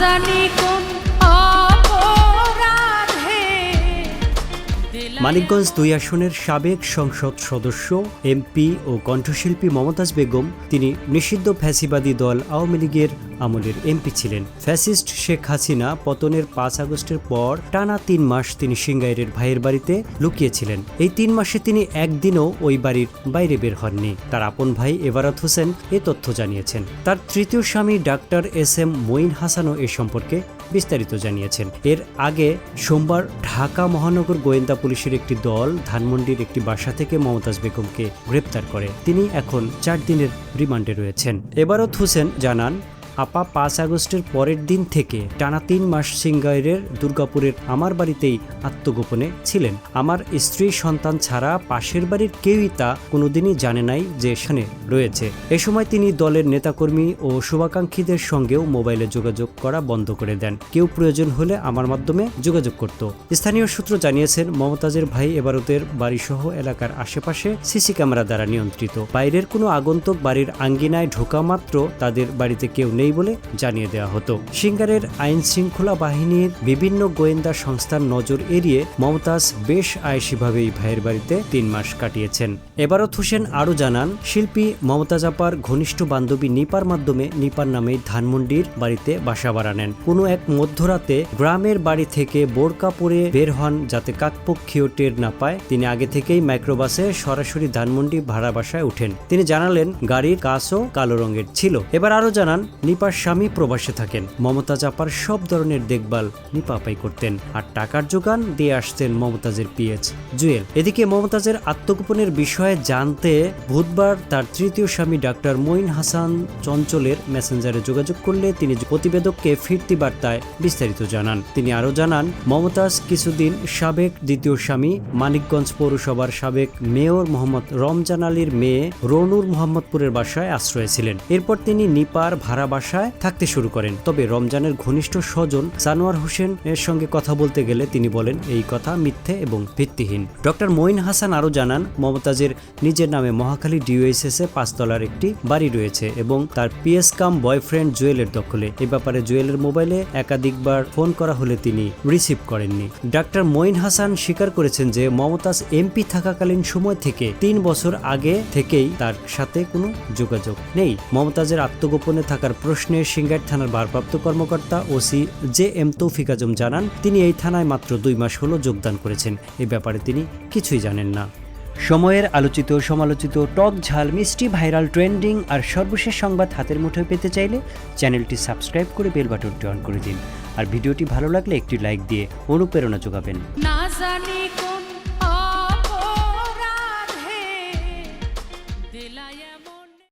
জানি কোন মানিকগঞ্জ দুই আসনের সাবেক সংসদ সদস্য, এমপি ও কণ্ঠশিল্পী মমতাজ বেগম, তিনি নিষিদ্ধ ফ্যাসিবাদী দল আওয়ামী লীগের আমলের এমপি ছিলেন। ফ্যাসিস্ট শেখ হাসিনা পতনের পাঁচ আগস্টের পর টানা তিন মাস তিনি সিঙ্গাইরের ভাইয়ের বাড়িতে লুকিয়েছিলেন। এই তিন মাসে তিনি একদিনও ওই বাড়ির বাইরে বের হননি। তার আপন ভাই এবারত হোসেন এ তথ্য জানিয়েছেন। তার তৃতীয় স্বামী ডাক্তার এস এম মঈন হাসানও এ সম্পর্কে বিস্তারিত জানিয়েছেন। এর আগে সোমবার ঢাকা মহানগর গোয়েন্দা পুলিশের একটি দল ধানমন্ডির একটি বাসা থেকে মমতাজ বেগমকে গ্রেপ্তার করে। তিনি এখন চার দিনের রিমান্ডে রয়েছেন। এবারত হোসেন জানান আপা পাঁচ আগস্টের পরের দিন থেকে টানা তিন মাস সিঙ্গাইরের দুর্গাপুরের আমার বাড়িতেই আত্মগোপনে ছিলেন। আমার স্ত্রী সন্তান ছাড়া পাশের বাড়ির কেউই তা কোনোদিনই জানে নাই যে এখানে রয়েছে। এ সময় তিনি দলের নেতাকর্মী ও শুভাকাঙ্ক্ষীদের সঙ্গেও মোবাইলে যোগাযোগ করা বন্ধ করে দেন। কেউ প্রয়োজন হলে আমার মাধ্যমে যোগাযোগ করত। স্থানীয় সূত্র জানিয়েছেন, মমতাজের ভাই এবারতের বাড়িসহ এলাকার আশেপাশে সিসি ক্যামেরা দ্বারা নিয়ন্ত্রিত। বাইরের কোনো আগন্তুক বাড়ির আঙ্গিনায় ঢোকা মাত্র তাদের বাড়িতে কেউ নেই বলে জানিয়ে দেওয়া হতো। সিঙ্গারের আইন শৃঙ্খলা বাহিনীর বিভিন্ন গোয়েন্দা সংস্থার নজর এড়িয়ে মমতাজ বেশ আয়সীভাবে এই ভাইয়ের বাড়িতে তিন মাস কাটিয়েছেন। এবারত হোসেন আরও জানান, শিল্পী মমতাজ আপার ঘনিষ্ঠ বান্ধবী নিপার মাধ্যমে নিপার নামে ধানমন্ডির বাড়িতে বাসা ভাড়া নেন কোনো এক মধ্যরাতে গ্রামের বাড়ি থেকে বোরকা পরে বের হন যাতে কাকপক্ষীয় টের না পায়। তিনি আগে থেকেই মাইক্রোবাসে সরাসরি ধানমন্ডি ভাড়া বাসায় উঠেন। তিনি জানালেন, গাড়ির কাঁচও কালো রঙের ছিল। এবার আরও জানান নিপার স্বামী প্রবাসে থাকেন। মমতাজ আপার সব ধরনের দেখভাল নিপা আপাই করতেন আর টাকার যোগান দিয়ে আসতেন মমতাজের পিএচ জুয়েল, এদিকে মমতাজের আত্মগোপনের বিষয়ে জানতে বুধবার তার তৃতীয় স্বামী ডাক্তার মঈন হাসান চঞ্চলের মেসেঞ্জারে যোগাযোগ করলে তিনি প্রতিবেদককে ফিরতি বার্তায় বিস্তারিত জানান। তিনি আরও জানান, মমতাজ কিছুদিন সাবেক দ্বিতীয় স্বামী, মানিকগঞ্জ পৌরসভার সাবেক মেয়র মোহাম্মদ রমজান আলীর মেয়ে রনুর মোহাম্মদপুরের বাসায় আশ্রয় ছিলেন। এরপর তিনি নিপার ভাড়া বাসায় থাকতে শুরু করেন। তবে রমজানের ঘনিষ্ঠ স্বজন সানোয়ার হোসেন এর সঙ্গে কথা বলতে গেলে তিনি বলেন, এই কথা মিথ্যে এবং ভিত্তিহীন। ডক্টর মঈন হাসান আরও জানান, মমতাজের নিজের নামে মহাখালী ডিওএসএস এ পাঁচতলার একটি বাড়ি রয়েছে এবং তার পিএস কাম বয়ফ্রেন্ড জুয়েলের দখলে। এ ব্যাপারে জুয়েলের মোবাইলে একাধিকবার ফোন করা হলে তিনি রিসিভ করেননি। ডাক্তার মঈন হাসান স্বীকার করেছেন যে, মমতাজ এমপি থাকাকালীন সময় থেকে তিন বছর আগে থেকেই তার সাথে কোনো যোগাযোগ নেই। মমতাজের আত্মগোপনে থাকার প্রশ্নে সিঙ্গার থানার ভারপ্রাপ্ত কর্মকর্তা ওসি জে এম তৌফিক আজম জানান, তিনি এই থানায় মাত্র দুই মাস হলো যোগদান করেছেন। এ ব্যাপারে তিনি কিছুই জানেন না। সময়ের আলোচিত সমালোচিত টক ঝাল মিষ্টি ভাইরাল ট্রেন্ডিং আর সর্বশেষ সংবাদ হাতের মুঠোয় পেতে চাইলে চ্যানেলটি সাবস্ক্রাইব করে বেল বাটনটি অন করে দিন। আর ভিডিওটি ভালো লাগলে একটি লাইক দিয়ে অনুপ্রেরণা যোগাবেন। না জানি কোন